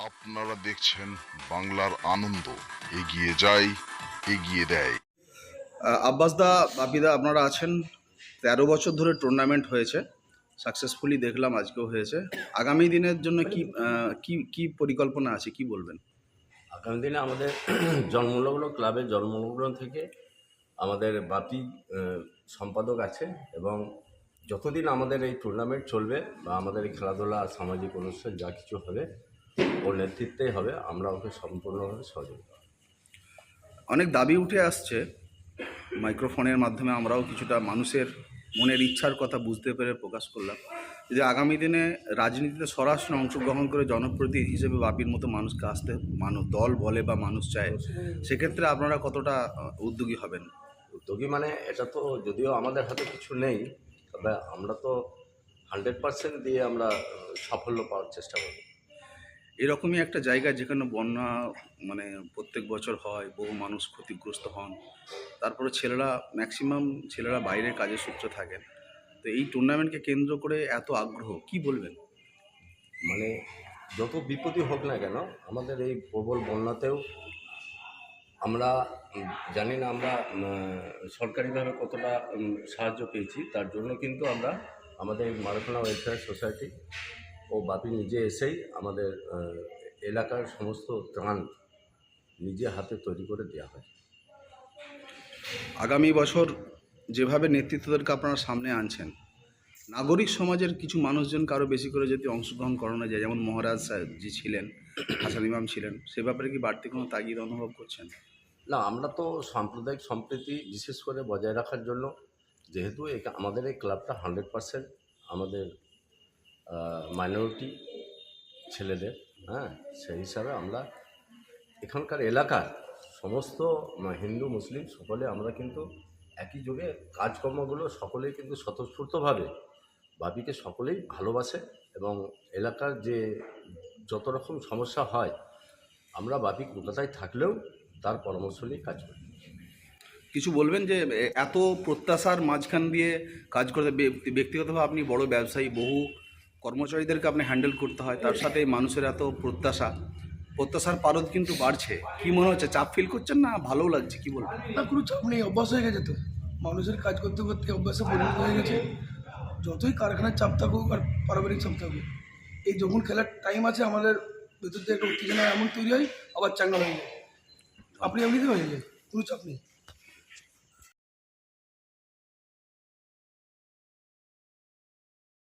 আপনারা দেখছেন বাংলার আনন্দ। এগিয়ে যায় এগিয়ে দেয়। আহ, আব্বাস দা বাপিদা আপনারা আছেন? তেরো বছর ধরে টুর্নামেন্ট হয়েছে। সাকসেসফুলি দেখলাম আজকেও হয়েছে। আগামী দিনের জন্য কি কি কি পরিকল্পনা আছে? কি বলবেন? আগামী দিনে আমাদের জন্মলগ্ন ক্লাবের জন্মলগ্ন থেকে আমাদের বাপি সম্পাদক আছে এবং যতদিন আমাদের এই টুর্নামেন্ট চলবে বা আমাদের এই খেলাধুলা সামাজিক অনুষ্ঠান যা কিছু হবে ওর নেতৃত্বেই হবে আমরা ওকে সম্পূর্ণভাবে সহযোগিতা অনেক দাবি উঠে আসছে মাইক্রোফোনের মাধ্যমে আমরাও কিছুটা মানুষের মনের ইচ্ছার কথা বুঝতে পেরে প্রকাশ করলাম যে আগামী দিনে রাজনীতিতে সরাসরি অংশগ্রহণ করে জনপ্রতিনিধি হিসেবে বাপির মতো মানুষকে আসতে মানুষ দল বলে বা মানুষ চায় সেক্ষেত্রে আপনারা কতটা উদ্যোগী হবেন? উদ্যোগী মানে এটা তো যদিও আমাদের হাতে কিছু নেই তবে আমরা তো হান্ড্রেড পার্সেন্ট দিয়ে আমরা সাফল্য পাওয়ার চেষ্টা করব। এরকমই একটা জায়গা যেখানে বন্যা মানে প্রত্যেক বছর হয়, বহু মানুষ ক্ষতিগ্রস্ত হন। তারপরে ছেলেরা ম্যাক্সিমাম ছেলেরা বাইরে কাজের সূত্রে থাকেন। তো এই টুর্নামেন্টকে কেন্দ্র করে এত আগ্রহ, কি বলবেন? মানে যত বিপদই হোক না কেন, আমাদের এই প্রবল বন্যাতেও আমরা জানি না আমরা সরকারিভাবে কতটা সাহায্য পেয়েছি, তার জন্য কিন্তু আমরা আমাদের এই মারাথনা ওয়েলফেয়ার সোসাইটি ও বাপি নিজে এসেই আমাদের এলাকার সমস্ত ত্রাণ নিজে হাতে তৈরি করে দেওয়া হয়। আগামী বছর যেভাবে নেতৃত্বদেরকে আপনারা সামনে আনছেন নাগরিক সমাজের কিছু মানুষজন আরও বেশি করে যদি অংশগ্রহণ করানো যায় যেমন মহারাজ সাহেব জি ছিলেন হাসান ইমাম ছিলেন সে ব্যাপারে কি বাড়তি কোনো তাগিদ অনুভব করছেন? না আমরা তো সাম্প্রদায়িক সম্প্রীতি বিশেষ করে বজায় রাখার জন্য যেহেতু আমাদের এই ক্লাবটা হান্ড্রেড পারসেন্ট আমাদের মাইনরিটি ছেলেদের হ্যাঁ সেই হিসাবে আমরা এখানকার এলাকার সমস্ত হিন্দু, মুসলিম সকলে আমরা কিন্তু একই যুগে কাজকর্মগুলো সকলেই কিন্তু স্বতঃস্ফূর্তভাবে বাপিকে সকলেই ভালোবাসে এবং এলাকার যে যত রকম সমস্যা হয়, আমরা বাপি কলকাতায় থাকলেও তার পরামর্শ নিয়ে কাজ করি। কিছু বলবেন যে এত প্রত্যাশার মাঝখান দিয়ে কাজ করতে ব্যক্তিগতভাবে আপনি বড় ব্যবসায়ী, বহু কর্মচারীদেরকে আপনি হ্যান্ডেল করতে হয়, তার সাথে মানুষের এত প্রত্যাশা। প্রত্যাশার পারদ কিন্তু বাড়ছে। কি মনে হচ্ছে, চাপ ফিল করছেন না ভালো লাগছে? কি বলব না, কোনো চাপ নেই, অভ্যাস হয়ে গেছে তো। মানুষের কাজ করতে করতে অভ্যাসে পরিণত হয়ে গেছে। যতই কারখানার চাপ থাকুক আর পারিবারিক চাপ থাকুক, এই যখন খেলার টাইম আছে, আমাদের ভেতর থেকে একটা উত্তেজনা এমন তৈরি হয়, আবার চাঙ্গা হয়ে যায়। আপনি এমনিতে হয়ে যায় কোনো চাপ নেই?